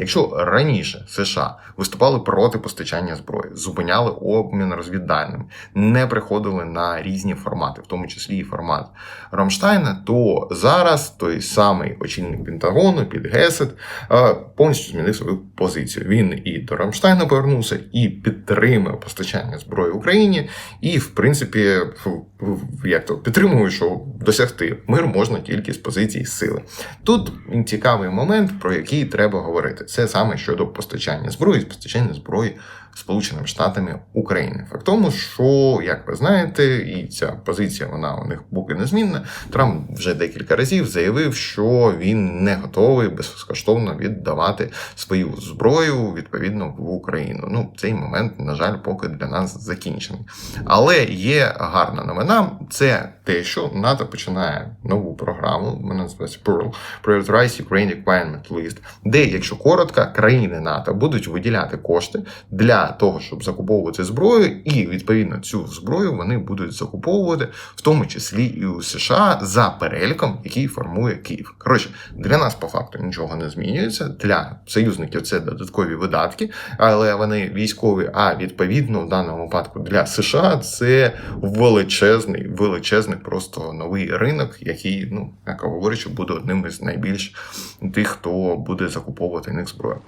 Якщо раніше США виступали проти постачання зброї, зупиняли обмін розвідданими, не приходили на різні формати, в тому числі і формат Рамштайна, то зараз той самий очільник Пентагону під Гесет е, повністю змінив свою позицію. Він і до Рамштайна повернувся, і підтримує постачання зброї Україні, і в принципі, як то підтримує, що досягти мир можна тільки з позиції сили. Тут цікавий момент, про який треба говорити. Це саме щодо постачання зброї, постачання зброї Сполученими Штатами України. Факт тому, що, як ви знаєте, і ця позиція вона у них поки незмінна. Трамп вже декілька разів заявив, що він не готовий безкоштовно віддавати свою зброю відповідно в Україну. Ну, цей момент, на жаль, поки для нас закінчений. Але є гарна новина: це те, що НАТО починає нову програму, вона називається Pearl, Prioritize Ukraine Requirement List, де, якщо коротко, країни НАТО будуть виділяти кошти для того, щоб закуповувати зброю, і відповідно цю зброю вони будуть закуповувати, в тому числі і у США за переліком, який формує Київ. Коротше, для нас по факту нічого не змінюється. Для союзників це додаткові видатки, але вони військові. А відповідно в даному випадку для США це величезний, величезний просто новий ринок, який, ну як говорячи, буде одним із найбільш тих, хто буде закуповувати них зброю.